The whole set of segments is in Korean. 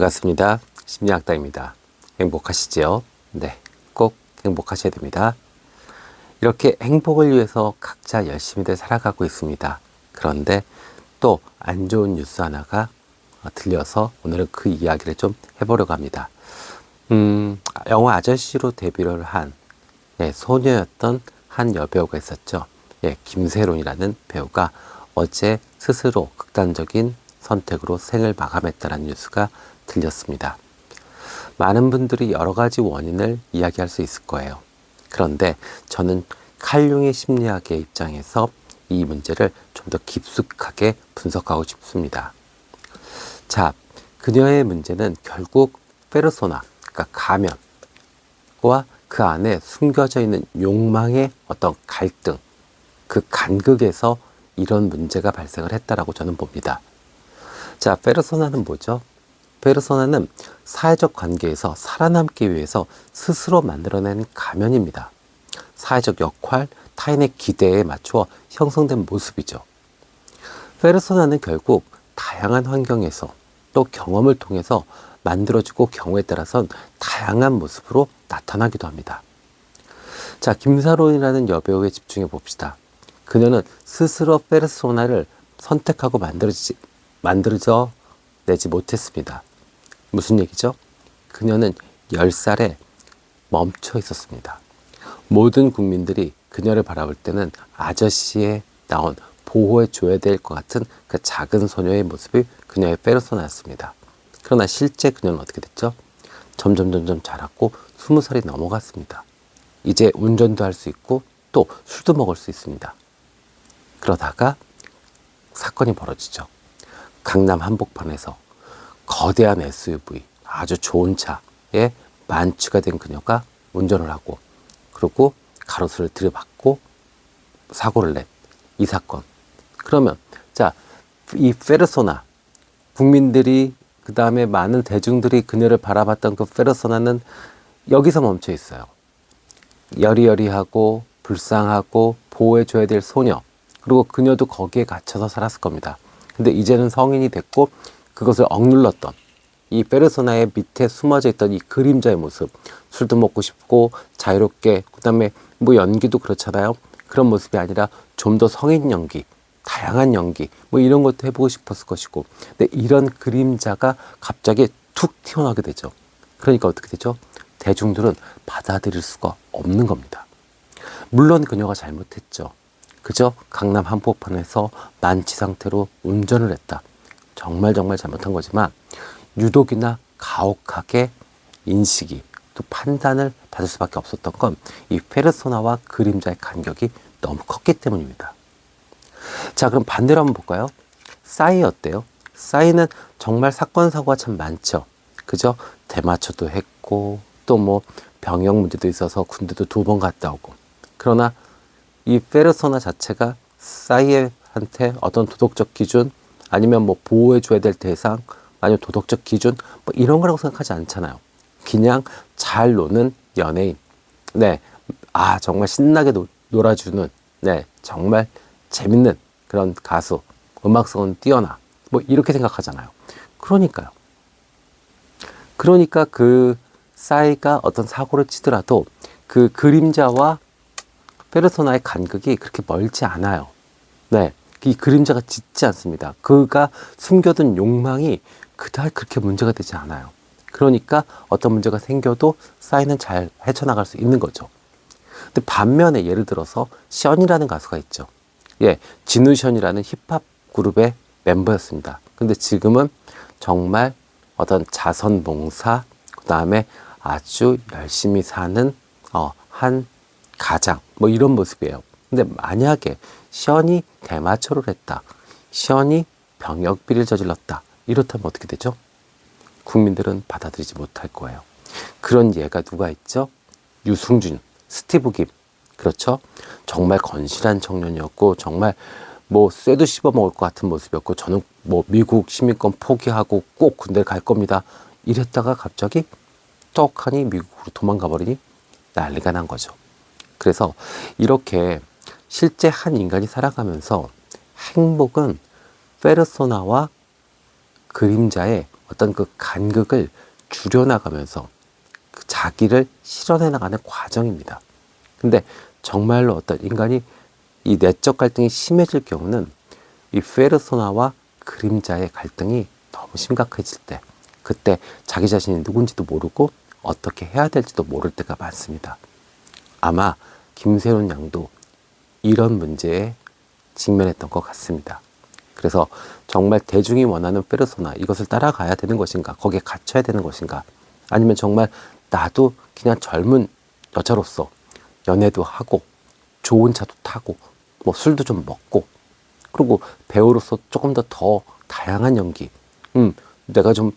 반갑습니다. 심리학다입니다. 행복하시지요? 네, 꼭 행복하셔야 됩니다. 이렇게 행복을 위해서 각자 열심히들 살아가고 있습니다. 그런데 또 안 좋은 뉴스 하나가 들려서 오늘은 그 이야기를 좀 해보려고 합니다. 음, 영화 아저씨로 데뷔를 한 예, 소녀였던 한 여배우가 있었죠. 예, 김세론이라는 배우가 어제 스스로 극단적인 선택으로 생을 마감했다는 뉴스가 들렸습니다. 많은 분들이 여러 가지 원인을 이야기할 수 있을 거예요. 그런데 저는 칼융의 심리학의 입장에서 이 문제를 좀 더 깊숙하게 분석하고 싶습니다. 자, 그녀의 문제는 결국 페르소나, 그러니까 가면과 그 안에 숨겨져 있는 욕망의 어떤 갈등, 그 간극에서 이런 문제가 발생을 했다라고 저는 봅니다. 자, 페르소나는 뭐죠? 페르소나는 사회적 관계에서 살아남기 위해서 스스로 만들어낸 가면입니다. 사회적 역할, 타인의 기대에 맞추어 형성된 모습이죠. 페르소나는 결국 다양한 환경에서 또 경험을 통해서 만들어지고 경우에 따라선 다양한 모습으로 나타나기도 합니다. 자, 김사론이라는 여배우에 집중해 봅시다. 그녀는 스스로 페르소나를 선택하고 만들어지, 만들어져 내지 못했습니다. 무슨 얘기죠? 그녀는 10살에 멈춰 있었습니다. 모든 국민들이 그녀를 바라볼 때는 아저씨에 나온 보호해 줘야 될 것 같은 그 작은 소녀의 모습이 그녀의 페르소나였습니다. 그러나 실제 그녀는 어떻게 됐죠? 점점 점점 자랐고 20살이 넘어갔습니다. 이제 운전도 할 수 있고 또 술도 먹을 수 있습니다. 그러다가 사건이 벌어지죠. 강남 한복판에서 거대한 SUV, 아주 좋은 차에 만취가 된 그녀가 운전을 하고 그리고 가로수를 들이받고 사고를 낸 이 사건. 그러면 자, 이 페르소나 국민들이 그 다음에 많은 대중들이 그녀를 바라봤던 그 페르소나는 여기서 멈춰 있어요. 여리여리하고 불쌍하고 보호해줘야 될 소녀. 그리고 그녀도 거기에 갇혀서 살았을 겁니다. 근데 이제는 성인이 됐고 그것을 억눌렀던 이 페르소나의 밑에 숨어져 있던 이 그림자의 모습. 술도 먹고 싶고 자유롭게 그다음에 뭐 연기도 그렇잖아요. 그런 모습이 아니라 좀 더 성인 연기, 다양한 연기 뭐 이런 것도 해보고 싶었을 것이고 근데 이런 그림자가 갑자기 툭 튀어나오게 되죠. 그러니까 어떻게 되죠? 대중들은 받아들일 수가 없는 겁니다. 물론 그녀가 잘못했죠. 그저 강남 한복판에서 만취 상태로 운전을 했다. 정말 정말 잘못한 거지만 유독이나 가혹하게 인식이 또 판단을 받을 수밖에 없었던 건 이 페르소나와 그림자의 간격이 너무 컸기 때문입니다. 자, 그럼 반대로 한번 볼까요? 싸이 어때요? 싸이는 정말 사건 사고가 참 많죠. 그죠? 대마초도 했고 또 뭐 병역 문제도 있어서 군대도 두 번 갔다 오고. 그러나 이 페르소나 자체가 싸이한테 어떤 도덕적 기준 아니면 뭐 보호해 줘야 될 대상 아니면 도덕적 기준 뭐 이런 거라고 생각하지 않잖아요. 그냥 잘 노는 연예인. 네. 아, 정말 신나게 노, 놀아주는, 네. 정말 재밌는 그런 가수. 음악성은 뛰어나. 뭐 이렇게 생각하잖아요. 그러니까요. 그러니까 그 싸이가 어떤 사고를 치더라도 그 그림자와 페르소나의 간극이 그렇게 멀지 않아요. 네. 이 그림자가 짙지 않습니다. 그가 숨겨둔 욕망이 그다지 그렇게 문제가 되지 않아요. 그러니까 어떤 문제가 생겨도 사인은 잘 헤쳐나갈 수 있는 거죠. 근데 반면에 예를 들어서 션이라는 가수가 있죠. 예, 진우 션이라는 힙합 그룹의 멤버였습니다. 근데 지금은 정말 어떤 자선봉사, 그 다음에 아주 열심히 사는 어, 한 가장, 뭐 이런 모습이에요. 근데 만약에 션이 대마초를 했다. 션이 병역비리를 저질렀다. 이렇다면 어떻게 되죠? 국민들은 받아들이지 못할 거예요. 그런 예가 누가 있죠? 유승준, 스티브 김. 그렇죠? 정말 건실한 청년이었고, 정말 뭐 쇠도 씹어 먹을 것 같은 모습이었고, 저는 뭐 미국 시민권 포기하고 꼭 군대를 갈 겁니다. 이랬다가 갑자기 떡하니 미국으로 도망가 버리니 난리가 난 거죠. 그래서 이렇게 실제 한 인간이 살아가면서 행복은 페르소나와 그림자의 어떤 그 간극을 줄여나가면서 그 자기를 실현해 나가는 과정입니다. 근데 정말로 어떤 인간이 이 내적 갈등이 심해질 경우는 이 페르소나와 그림자의 갈등이 너무 심각해질 때 그때 자기 자신이 누군지도 모르고 어떻게 해야 될지도 모를 때가 많습니다. 아마 김세론 양도 이런 문제에 직면했던 것 같습니다. 그래서 정말 대중이 원하는 페르소나 이것을 따라가야 되는 것인가 거기에 갇혀야 되는 것인가 아니면 정말 나도 그냥 젊은 여자로서 연애도 하고 좋은 차도 타고 뭐 술도 좀 먹고 그리고 배우로서 조금 더 더 다양한 연기 음 내가 좀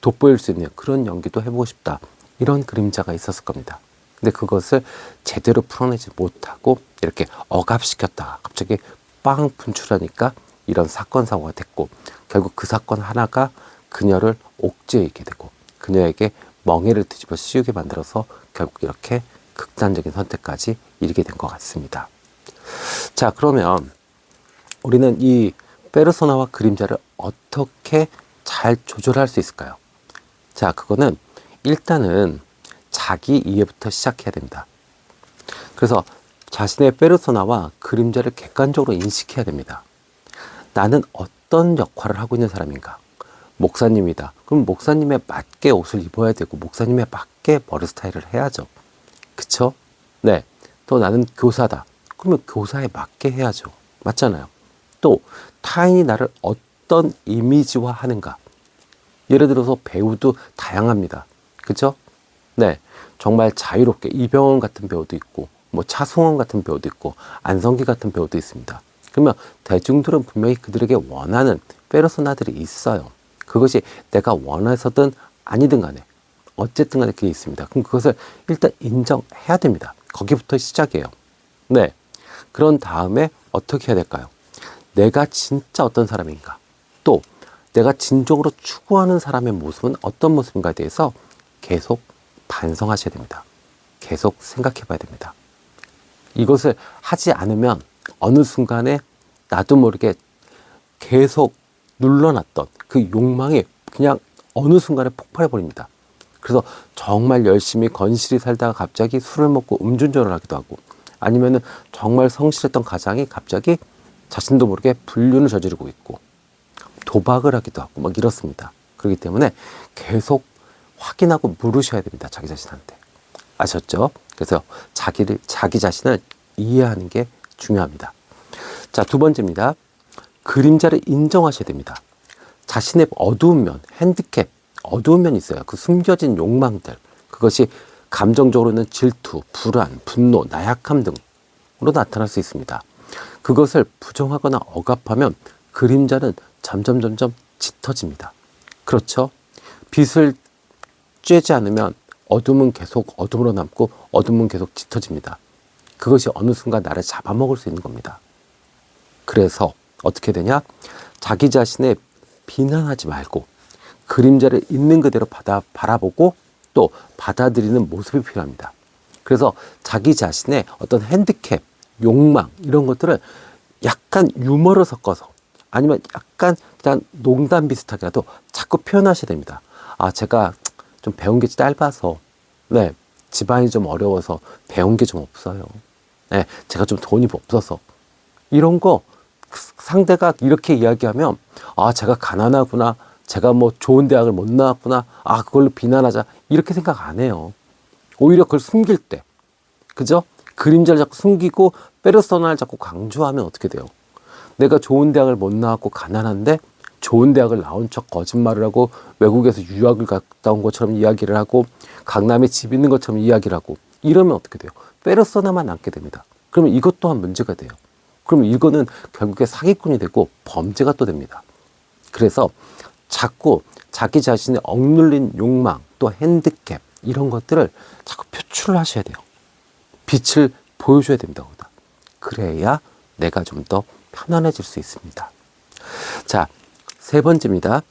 돋보일 수 있는 그런 연기도 해보고 싶다 이런 그림자가 있었을 겁니다 근데 그것을 제대로 풀어내지 못하고 이렇게 억압시켰다가 갑자기 빵 분출하니까 이런 사건 사고가 됐고 결국 그 사건 하나가 그녀를 옥죄에 있게 되고 그녀에게 멍해를 뒤집어 씌우게 만들어서 결국 이렇게 극단적인 선택까지 이르게 된 것 같습니다. 자 그러면 우리는 이 페르소나와 그림자를 어떻게 잘 조절할 수 있을까요? 자 그거는 일단은 자기 이해부터 시작해야 됩니다. 그래서 자신의 페르소나와 그림자를 객관적으로 인식해야 됩니다. 나는 어떤 역할을 하고 있는 사람인가? 목사님이다. 그럼 목사님에 맞게 옷을 입어야 되고 목사님에 맞게 머리 스타일을 해야죠. 그쵸? 네. 또 나는 교사다. 그러면 교사에 맞게 해야죠. 맞잖아요. 또 타인이 나를 어떤 이미지화 하는가? 예를 들어서 배우도 다양합니다. 그죠? 네. 정말 자유롭게 이병헌 같은 배우도 있고 뭐 차승원 같은 배우도 있고 안성기 같은 배우도 있습니다. 그러면 대중들은 분명히 그들에게 원하는 페르소나들이 있어요. 그것이 내가 원해서든 아니든 간에 어쨌든 간에 그게 있습니다. 그럼 그것을 일단 인정해야 됩니다. 거기부터 시작이에요. 네. 그런 다음에 어떻게 해야 될까요? 내가 진짜 어떤 사람인가? 또 내가 진정으로 추구하는 사람의 모습은 어떤 모습인가에 대해서 계속 반성하셔야 됩니다. 계속 생각해 봐야 됩니다. 이것을 하지 않으면 어느 순간에 나도 모르게 계속 눌러놨던 그 욕망이 그냥 어느 순간에 폭발해 버립니다. 그래서 정말 열심히 건실히 살다가 갑자기 술을 먹고 음주운전을 하기도 하고 아니면은 정말 성실했던 가장이 갑자기 자신도 모르게 불륜을 저지르고 있고 도박을 하기도 하고 막 이렇습니다. 그렇기 때문에 계속 확인하고 물으셔야 됩니다. 자기 자신한테. 아셨죠? 그래서 자기를, 자기 자신을 이해하는 게 중요합니다. 자, 두 번째입니다. 그림자를 인정하셔야 됩니다. 자신의 어두운 면, 핸디캡, 어두운 면이 있어요. 그 숨겨진 욕망들. 그것이 감정적으로는 질투, 불안, 분노, 나약함 등으로 나타날 수 있습니다. 그것을 부정하거나 억압하면 그림자는 점점 점점 짙어집니다. 그렇죠? 빛을 쬐지 않으면 어둠은 계속 어둠으로 남고 어둠은 계속 짙어집니다. 그것이 어느 순간 나를 잡아먹을 수 있는 겁니다. 그래서 어떻게 되냐? 자기 자신의 비난하지 말고 그림자를 있는 그대로 받아, 바라보고 또 받아들이는 모습이 필요합니다. 그래서 자기 자신의 어떤 핸디캡, 욕망 이런 것들을 약간 유머를 섞어서 아니면 약간 그냥 농담 비슷하게라도 자꾸 표현하셔야 됩니다. 아, 제가 좀 배운 게 짧아서, 네, 집안이 좀 어려워서 배운 게 좀 없어요. 네, 제가 좀 돈이 없어서. 이런 거 상대가 이렇게 이야기하면, 아, 제가 가난하구나. 제가 뭐 좋은 대학을 못 나왔구나. 아, 그걸로 비난하자. 이렇게 생각 안 해요. 오히려 그걸 숨길 때. 그죠? 그림자를 자꾸 숨기고 페르소나를 자꾸 강조하면 어떻게 돼요? 내가 좋은 대학을 못 나왔고 가난한데 좋은 대학을 나온 척 거짓말을 하고 외국에서 유학을 갔다 온 것처럼 이야기를 하고 강남에 집 있는 것처럼 이야기를 하고 이러면 어떻게 돼요? 페르소나만 남게 됩니다. 그러면 이것 또한 문제가 돼요. 그러면 이거는 결국에 사기꾼이 되고 범죄가 또 됩니다. 그래서 자꾸 자기 자신의 억눌린 욕망 또 핸디캡 이런 것들을 자꾸 표출하셔야 돼요. 빛을 보여줘야 됩니다. 그래야 내가 좀 더 편안해질 수 있습니다. 자, 세 번째입니다.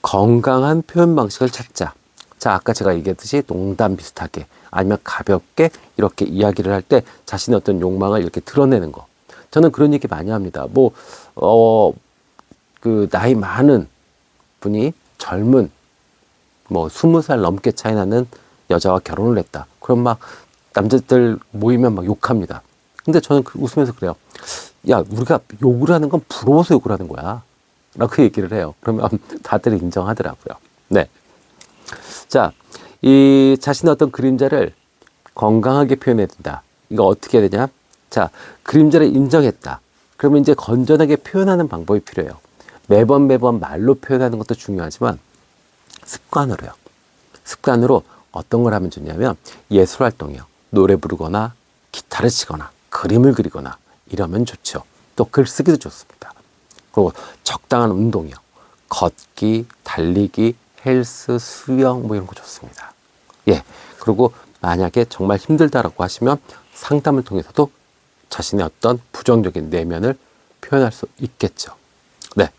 건강한 표현 방식을 찾자. 자, 아까 제가 얘기했듯이 농담 비슷하게 아니면 가볍게 이렇게 이야기를 할 때 자신의 어떤 욕망을 이렇게 드러내는 거. 저는 그런 얘기 많이 합니다. 뭐, 어, 그, 나이 많은 분이 젊은 뭐 스무 살 넘게 차이 나는 여자와 결혼을 했다. 그럼 막 남자들 모이면 막 욕합니다. 근데 저는 그 웃으면서 그래요. 야, 우리가 욕을 하는 건 부러워서 욕을 하는 거야. 라고 얘기를 해요. 그러면 다들 인정하더라고요. 네. 자, 이 자신의 어떤 그림자를 건강하게 표현해야 된다. 이거 어떻게 해야 되냐? 자, 그림자를 인정했다. 그러면 이제 건전하게 표현하는 방법이 필요해요. 매번 매번 말로 표현하는 것도 중요하지만 습관으로요. 습관으로 어떤 걸 하면 좋냐면 예술 활동이요. 노래 부르거나 기타를 치거나 그림을 그리거나 이러면 좋죠. 또 글쓰기도 좋습니다. 그리고 적당한 운동이요. 걷기, 달리기, 헬스, 수영 뭐 이런 거 좋습니다. 예. 그리고 만약에 정말 힘들다라고 하시면 상담을 통해서도 자신의 어떤 부정적인 내면을 표현할 수 있겠죠. 네.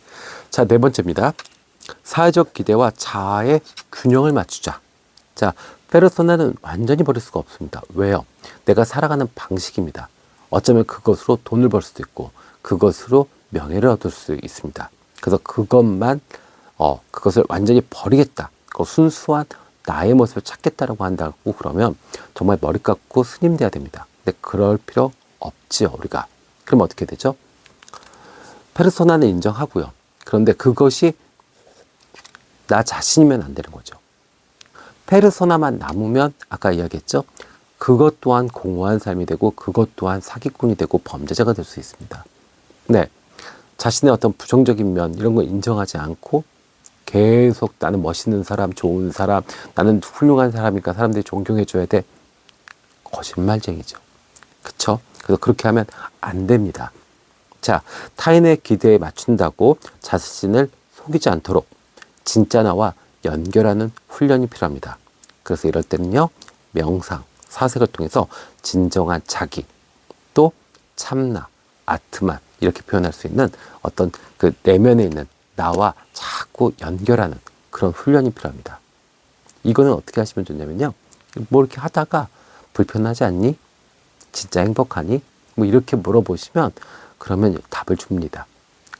자, 네 번째입니다. 사회적 기대와 자아의 균형을 맞추자. 자, 페르소나는 완전히 버릴 수가 없습니다. 왜요? 내가 살아가는 방식입니다. 어쩌면 그것으로 돈을 벌 수도 있고, 그것으로 명예를 얻을 수 있습니다. 그래서 그것만, 어, 그것을 완전히 버리겠다. 그 순수한 나의 모습을 찾겠다라고 한다고 그러면 정말 머리 깎고 스님 돼야 됩니다. 근데 그럴 필요 없지요, 우리가. 그럼 어떻게 되죠? 페르소나는 인정하고요. 그런데 그것이 나 자신이면 안 되는 거죠. 페르소나만 남으면 아까 이야기했죠. 그것 또한 공허한 삶이 되고 그것 또한 사기꾼이 되고 범죄자가 될 수 있습니다. 네. 자신의 어떤 부정적인 면 이런 거 인정하지 않고 계속 나는 멋있는 사람, 좋은 사람, 나는 훌륭한 사람이니까 사람들이 존경해 줘야 돼. 거짓말쟁이죠. 그쵸? 그래서 그렇게 하면 안 됩니다. 자, 타인의 기대에 맞춘다고 자신을 속이지 않도록 진짜 나와 연결하는 훈련이 필요합니다. 그래서 이럴 때는요, 명상, 사색을 통해서 진정한 자기, 또 참나, 아트만 이렇게 표현할 수 있는 어떤 그 내면에 있는 나와 자꾸 연결하는 그런 훈련이 필요합니다. 이거는 어떻게 하시면 좋냐면요. 뭐 이렇게 하다가 불편하지 않니? 진짜 행복하니? 뭐 이렇게 물어보시면 그러면 답을 줍니다.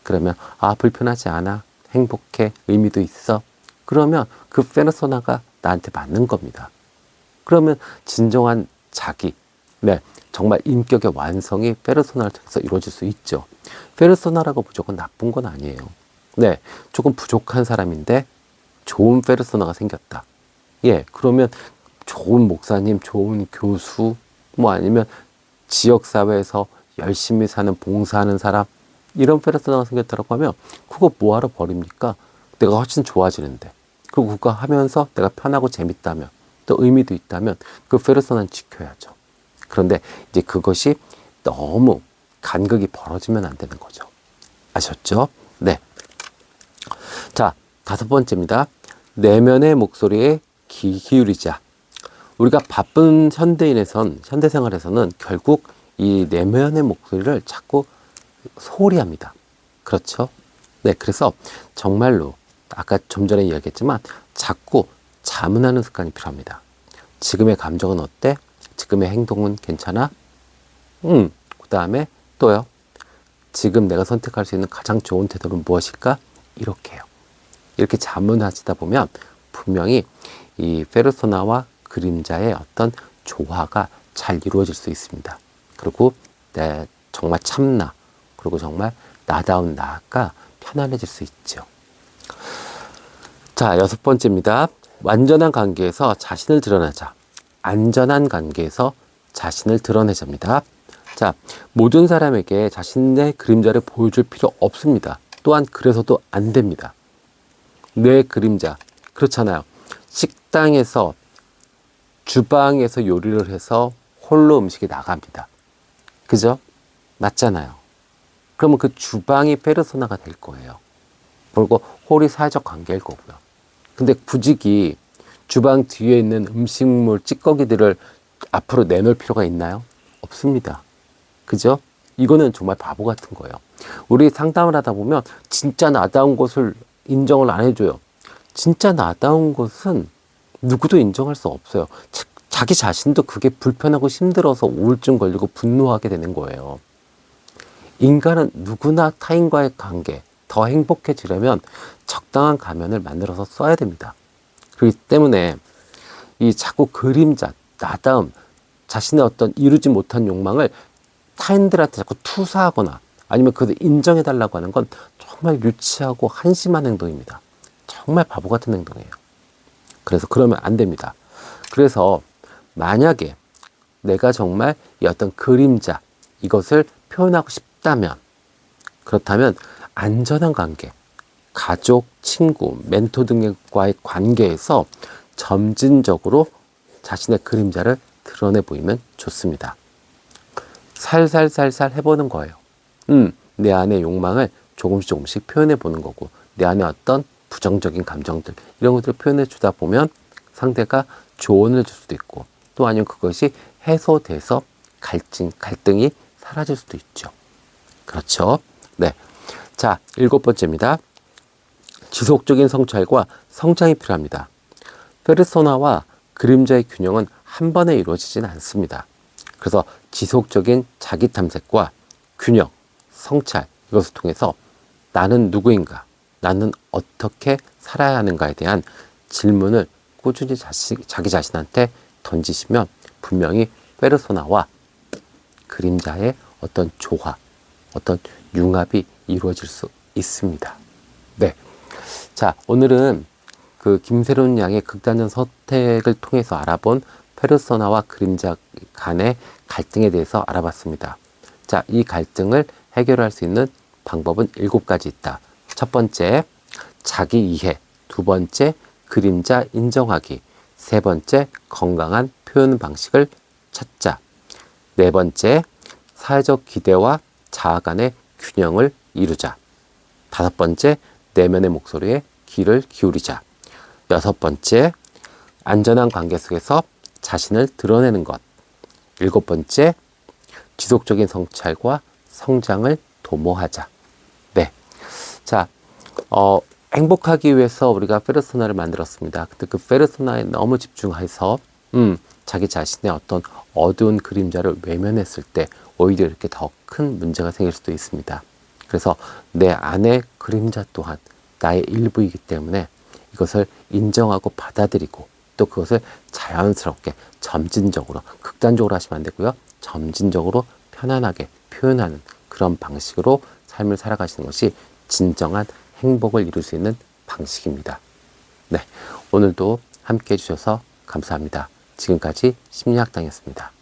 그러면 아 불편하지 않아 행복해 의미도 있어 그러면 그 페르소나가 나한테 맞는 겁니다. 그러면 진정한 자기 네 정말 인격의 완성이 페르소나를 통해서 이루어질 수 있죠. 페르소나라고 무조건 나쁜 건 아니에요. 네 조금 부족한 사람인데 좋은 페르소나가 생겼다. 예 그러면 좋은 목사님, 좋은 교수 뭐 아니면 지역 사회에서 열심히 사는 봉사하는 사람 이런 페르소나가 생겼다고 하면 그거 뭐하러 버립니까? 내가 훨씬 좋아지는데 그리고 그거 하면서 내가 편하고 재밌다면 또 의미도 있다면 그 페르소나는 지켜야죠. 그런데 이제 그것이 너무 간극이 벌어지면 안 되는 거죠. 아셨죠? 네. 자, 다섯 번째입니다. 내면의 목소리에 귀 기울이자. 우리가 바쁜 현대인에선, 현대생활에서는 결국 이 내면의 목소리를 자꾸 소홀히 합니다. 그렇죠? 네, 그래서 정말로 아까 좀 전에 이야기했지만 자꾸 자문하는 습관이 필요합니다. 지금의 감정은 어때? 지금의 행동은 괜찮아? 음, 그 다음에 또요. 지금 내가 선택할 수 있는 가장 좋은 태도는 무엇일까? 이렇게요. 이렇게 자문하시다 보면 분명히 이 페르소나와 그림자의 어떤 조화가 잘 이루어질 수 있습니다. 그리고 내 정말 참나 그리고 정말 나다운 나가 편안해질 수 있죠. 자, 여섯 번째입니다. 완전한 관계에서 자신을 드러내자. 안전한 관계에서 자신을 드러내자입니다. 자, 모든 사람에게 자신의 그림자를 보여줄 필요 없습니다. 또한 그래서도 안 됩니다. 내 그림자. 그렇잖아요. 식당에서, 주방에서 요리를 해서 홀로 음식이 나갑니다. 그죠? 맞잖아요. 그러면 그 주방이 페르소나가 될 거예요. 그리고 홀이 사회적 관계일 거고요. 근데 굳이 주방 뒤에 있는 음식물 찌꺼기들을 앞으로 내놓을 필요가 있나요? 없습니다. 그죠? 이거는 정말 바보 같은 거예요. 우리 상담을 하다 보면 진짜 나다운 것을 인정을 안 해줘요. 진짜 나다운 것은 누구도 인정할 수 없어요. 자기 자신도 그게 불편하고 힘들어서 우울증 걸리고 분노하게 되는 거예요. 인간은 누구나 타인과의 관계, 더 행복해지려면 적당한 가면을 만들어서 써야 됩니다. 그렇기 때문에 이 자꾸 그림자, 나다움, 자신의 어떤 이루지 못한 욕망을 타인들한테 자꾸 투사하거나 아니면 그들 인정해달라고 하는 건 정말 유치하고 한심한 행동입니다. 정말 바보 같은 행동이에요. 그래서 그러면 안 됩니다. 그래서 만약에 내가 정말 이 어떤 그림자 이것을 표현하고 싶다면 그렇다면 안전한 관계, 가족, 친구, 멘토 등과의 관계에서 점진적으로 자신의 그림자를 드러내 보이면 좋습니다. 살살살살 해보는 거예요. 음, 내 안의 욕망을 조금씩 조금씩 표현해 보는 거고, 내 안에 어떤 부정적인 감정들, 이런 것들을 표현해 주다 보면 상대가 조언을 줄 수도 있고, 또 아니면 그것이 해소돼서 갈증, 갈등이 사라질 수도 있죠. 그렇죠. 네. 자, 일곱 번째입니다. 지속적인 성찰과 성장이 필요합니다. 페르소나와 그림자의 균형은 한 번에 이루어지진 않습니다. 그래서 지속적인 자기 탐색과 균형, 성찰 이것을 통해서 나는 누구인가, 나는 어떻게 살아야 하는가에 대한 질문을 꾸준히 자시, 자기 자신한테 던지시면 분명히 페르소나와 그림자의 어떤 조화, 어떤 융합이 이루어질 수 있습니다. 네. 자, 오늘은 그 김세론 양의 극단적 선택을 통해서 알아본 페르소나와 그림자 간의 갈등에 대해서 알아봤습니다. 자, 이 갈등을 해결할 수 있는 방법은 일곱 가지 있다. 첫 번째, 자기 이해. 두 번째, 그림자 인정하기. 세 번째, 건강한 표현 방식을 찾자. 네 번째, 사회적 기대와 자아 간의 균형을 이루자. 다섯 번째, 내면의 목소리에 귀를 기울이자. 여섯 번째, 안전한 관계 속에서 자신을 드러내는 것. 일곱 번째, 지속적인 성찰과 성장을 도모하자. 네. 자, 어, 행복하기 위해서 우리가 페르소나를 만들었습니다. 근데 그 페르소나에 너무 집중해서, 음, 자기 자신의 어떤 어두운 그림자를 외면했을 때 오히려 이렇게 더 큰 문제가 생길 수도 있습니다. 그래서 내 안의 그림자 또한 나의 일부이기 때문에 이것을 인정하고 받아들이고 또 그것을 자연스럽게 점진적으로 극단적으로 하시면 안 되고요. 점진적으로 편안하게 표현하는 그런 방식으로 삶을 살아가시는 것이 진정한 행복을 이룰 수 있는 방식입니다. 네. 오늘도 함께 해주셔서 감사합니다. 지금까지 심리학당이었습니다.